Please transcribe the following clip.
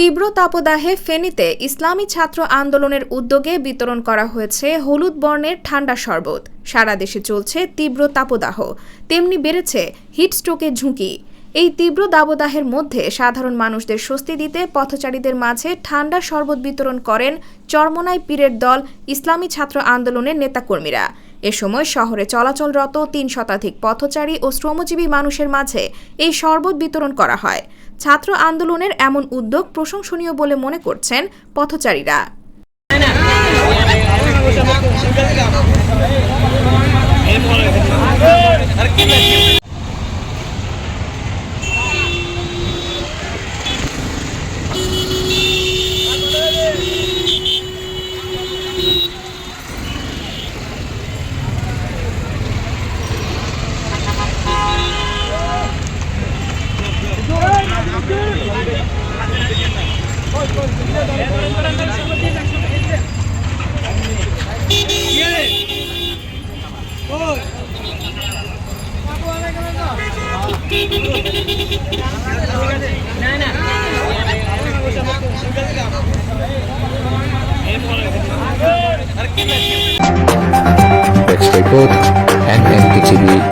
তীব্র তাপদাহে ফেনীতে ইসলামী ছাত্র আন্দোলনের উদ্যোগে বিতরণ করা হয়েছে হলুদ বর্ণের ঠান্ডা শরবত। সারা দেশে চলছে তীব্র তাপদাহ। তেমনি বেড়েছে হিটস্ট্রোকের ঝুঁকি। এই তীব্র দাবদাহের মধ্যে সাধারণ মানুষদের স্বস্তি দিতে পথচারীদের মাঝে ঠান্ডা শরবত বিতরণ করেন চরমনাই পীরের দল ইসলামী ছাত্র আন্দোলনের নেতাকর্মীরা। এ সময় শহরে চলাচলরত তিন শতাধিক পথচারী ও শ্রমজীবী মানুষের মাঝে এই শরবত বিতরণ করা হয়। ছাত্র আন্দোলনের এমন উদ্যোগ প্রশংসনীয় বলে মনে করছেন পথচারীরা। Next report, NNTV, Dhaka